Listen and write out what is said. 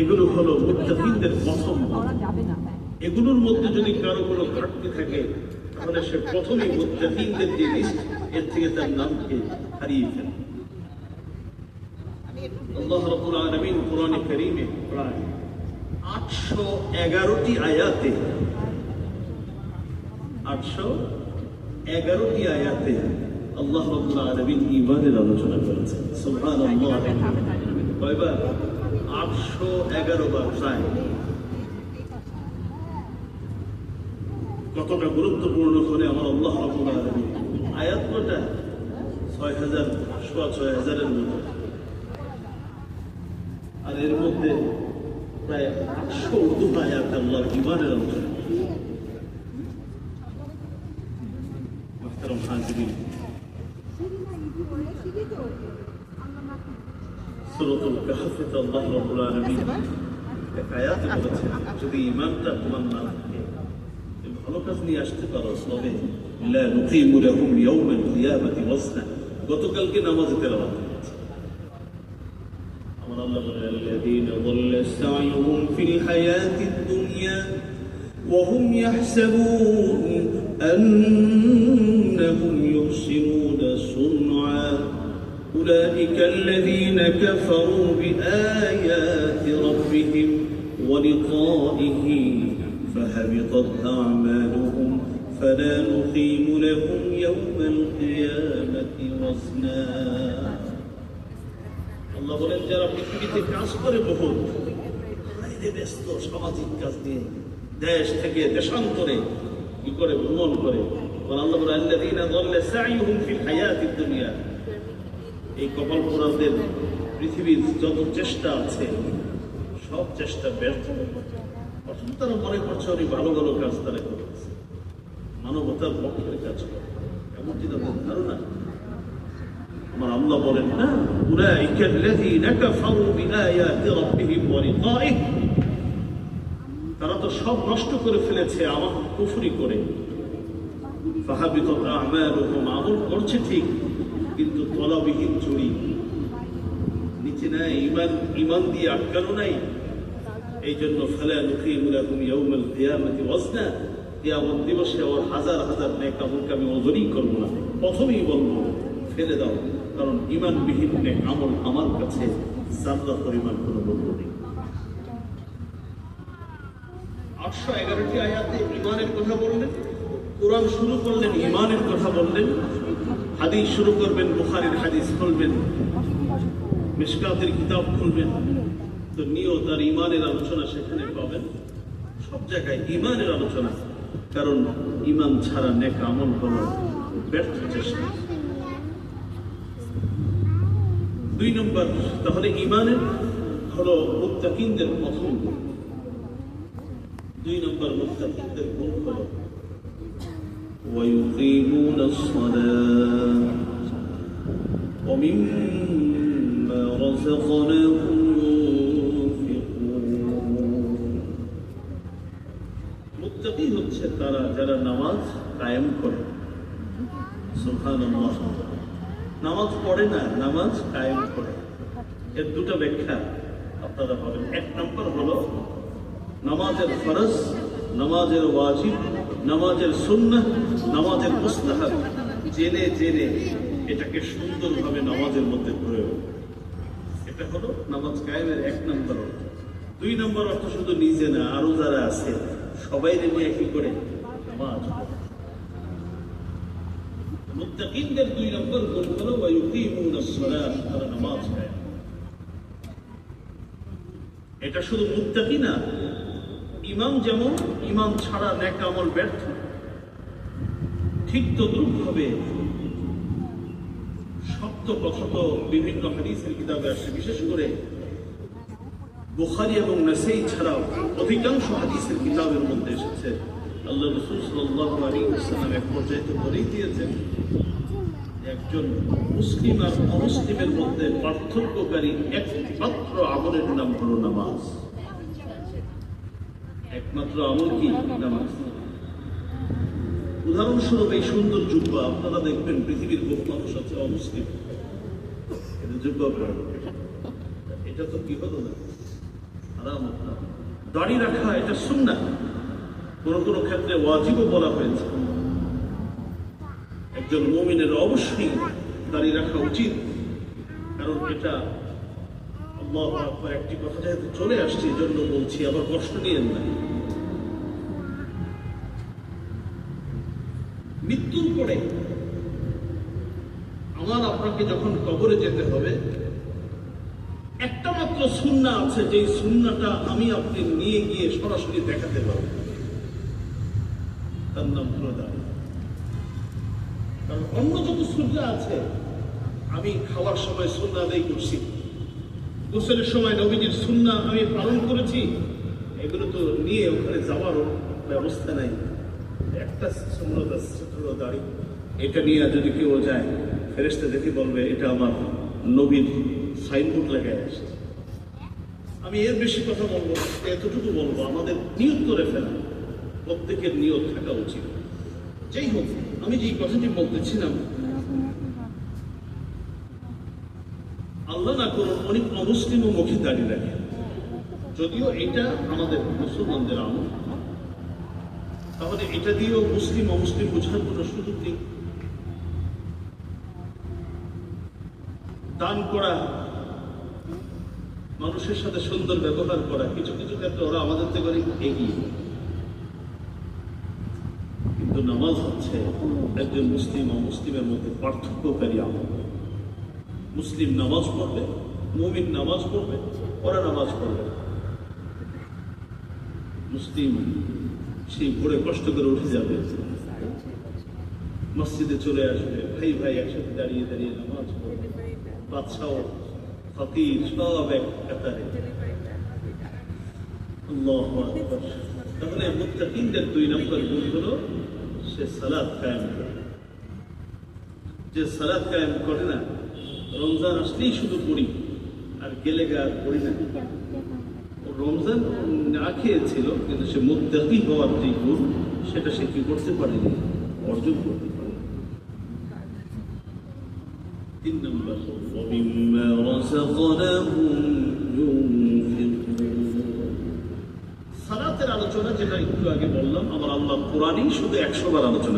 এগুলো হলো মুত্তাকিনদের প্রথম এগুলোর মধ্যে যদি কারও কোনো ঘাটতি থাকে, তাহলে সে প্রথমেই মুত্তাকিনদের যে লিস্ট এর থেকে তার নামকে হারিয়ে ফেলে। আল্লাহ রাব্বুল আলামিন কোরআনে কারীমে প্রায় আটশো এগারোটি আয়াতে, আটশো এগারোটি আয়াতে আল্লাহ রাব্বুল আলামিন ঈমানের আলোচনা করেছেন। সুবহানাল্লাহ। কয়বার? আটশো এগারো বার কতটা গুরুত্বপূর্ণ করে আমার আল্লাহ রাব্বুল আলামিন। আয়াত কটা ছয় হাজার সোয়া ছয় হাজারের মতো। আর এর মধ্যে প্রায় আটশো উর্দু আয়াত আল্লাহর ইমানের আলোচনা সুরতুল কাহফিতে আল্লাহ রাব্বুল আলামিন আয়াত বলেছেন যদি ঈমানটা তোমার না থাকে ভালো কাজ নিয়ে আসতে পারো তবে লা নুকিমু লাহুম ইয়াওমাল কিয়ামাতি ওয়াজনা গতকালকে নামাজে তেলাওয়াত আমার আল্লাহ বলেন আল্লাযীনা যাল্লা সাইয়ুহুম ফিল হায়াতিদ দুনিয়া وهم يحسبون أنهم يحسنون صنعا أولئك الذين كفروا بآيات ربهم ولقائه فهبطت أعمالهم فلا نقيم لهم يوم القيامة وزنا আল্লাহ বলেন যারা পৃথিবীতে কাজ করে বহু বাইরে ব্যস্ত সামাজিক কাজ নিয়ে দেশ থেকে দেশান্তরে কি করে ভ্রমণ করে বলে আল্লাহ বলে আল্লাযীনা যাল্লা সাইয়ুহুম ফিল হায়াতিদ দুনিয়া এই কপাল পোড়াদের পৃথিবীর যত চেষ্টা আছে, সব চেষ্টা ব্যর্থ। অথচ তারা মনে করছে অনেক ভালো ভালো কাজ তারা করতেছে। মানবতার পক্ষের কাজ করে। এমনটি তাদের ধারণা। আমার আল্লাহ বলেন, না আল্লাযীনা কাফারু বিআয়াতি রাব্বিহিম ওয়া লিকাইহি। তারা তো সব নষ্ট করে ফেলেছে আমার কুফরি করে। ফাহাবিতাত আ'মালুহুম, আমল করছে ঠিক। কিন্তু তলাবিহীন চুরি। নিচে নাই ইমান ইমান দিয়ে আটকানো নাই। এই জন্য দিবসে ওর হাজার হাজার আমি ওজনই করব না প্রথমেই বলব, ফেলে দাও। কারণ ইমানবিহীন নেক আমল আমার কাছে জান্নাত পরিমাণ কোনো মূল্য নেই। আটশো এগারোটি আয়াতে ইমানের কথা বললেন। কোরআন শুরু করলেন ইমানের কথা বললেন। হাদিস শুরু করবেন, বুখারের হাদিস খুলবেন, মিসকাতের কিতাব খুলবেন। তো নিয়ত আর ইমানের আলোচনা সেখানে পাবেন। সব জায়গায় ইমানের আলোচনা, কারণ ইমান ছাড়া নেক আমল হল ব্যর্থ চেষ্টা। দুই নম্বর, তাহলে ইমানের হলো মুত্তাকিনদের প্রথম দুই নম্বর, মুত্তাকিনদের গুণ হলো ويقيمون الصلاة ومما رزقناهم ينفقون মুত্তাকি হচ্ছে তারা যারা নামাজ কায়েম করে সুবহানাল্লাহ নামাজ পড়ে না নামাজ কায়েম করে এর দুটো ব্যাখ্যা আপনারা পাবেন এক নম্বর হলো নামাজের ফরজ নামাজের ওয়াজিব, নামাজের সুন্নাহ, নামাজের মুস্তাহাব। জেনে জেনে এটাকে সুন্দরভাবে নামাজের মধ্যে প্রয়োগ এটা হলো নামাজ কায়েমের এক নম্বর অর্থ। দুই নম্বর অর্থ শুধু নিজে না, আরও যারা আছে, সবাই নিয়ে কি করে? নামাজ। মুত্তাকিনদের দুই নম্বর গুণ হলো তারা নামাজ এটা শুধু মুত্তাকি না ইমাম যেমন, ইমাম ছাড়া নেক আমল ব্যর্থ। ঠিক তদ্রুপ হবে সপ্ত কথা তো বিভিন্ন হাদিসের কিতাবে আসে, বিশেষ করে বোখারি এবং নাসাই ছাড়াও অধিকাংশ হাদিসের কিতাবের মধ্যে এসেছে। আল্লাহ রসুল সাল্লাল্লাহু আলাইহি ওয়াসাল্লাম এক পর্যায়ে তো বলেই দিয়েছেন, একজন মুসলিম আর অমুসলিমের মধ্যে পার্থক্যকারী একমাত্র আমলের নাম হলো নামাজ। একমাত্র আমল কি? নামাজ। উদাহরণস্বরূপ এই সুন্দর যুব্ব আপনারা দেখবেন পৃথিবীর বহু মানুষ আছে অমুসলিম। এটা তো কি হলো না? না। দাড়ি রাখা, এটা সুন্না কোনো কোনো ক্ষেত্রে ওয়াজিবও বলা হয়েছে। একজন মমিনের অবশ্যই দাড়ি রাখা উচিত। কারণ এটা আল্লাহ আকবার একটি কথা যেহেতু চলে আসছে জন্য বলছি, আবার কষ্ট নিয়েন না। মৃত্যুর পরে আমার আপনাকে যখন কবরে যেতে হবে, একটা মাত্র সুন্না আছে, যেই সুন্নাটা আমি আপনি নিয়ে গিয়ে সরাসরি দেখাতে পারব তার নাম হলো কারণ অন্য যত সুন্না আছে, আমি খাওয়ার সময় সুন্না আদায় করছি। গোসলের সময় নবীজির সুন্না আমি পালন করেছি। এগুলো তো নিয়ে ওখানে যাওয়ারও ব্যবস্থা নাই। একটা আছে, সেটা দাড়ি। এটা নিয়ে যদি কেউ যায় ফেরেস্তা দেখে বলবে এটা আমার নবীর সাইনবোর্ড লাগায় আসছে। আমি এর বেশি কথা বলব এতটুকু বলব আমাদের নিয়ত করে ফেলা। প্রত্যেকের নিয়ত থাকা উচিত। যাই হোক আমি যে কথাটি বলতেছিলাম আল্লাহ না করুন অনেক অমুসলিমও মুখে দাঁড়িয়ে রাখে। যদিও এটা আমাদের মুসলমানদের আমল, তাহলে এটা দিয়েও মুসলিম অমুসলিম বোঝার কোনো সুযোগ নেই। দান করা, মানুষের সাথে সুন্দর ব্যবহার করা, কিছু কিছু ক্ষেত্রে ওরা আমাদের থেকে অনেক এগিয়ে কিন্তু নামাজ হচ্ছে একজন মুসলিম অমুসলিমের মধ্যে পার্থক্যকারী আমল। মুসলিম নামাজ পড়বে, মুমিন নামাজ পড়বে, ওরা নামাজ পড়বে। মুসলিম সেই ভোরে কষ্ট করে উঠে যাবে। মসজিদে চলে আসবে, ভাই ভাই একসাথে দাঁড়িয়ে দাঁড়িয়ে নামাজ পড়বে। বাদশাহ, ফকির সব এক কাতারে। তাহলে দুই নম্বর গুণ হলো সে সালাদ কায়েম করে। যে সালাদ কায়েম করে না রমজান আসলেই শুধু পড়ি আর গেলে গা পড়ি না। রমজান না খেয়েছিল কিন্তু সে মুদ্দাকি হওয়ার যে গুণ সেটা সে কি করতে পারেনি? অর্জন করতে পারে তিন নম্বর। সালাতের আলোচনা যেটা একটু আগে বললাম আমার আল্লাহ কোরআনই শুধু একশো বার আলোচনা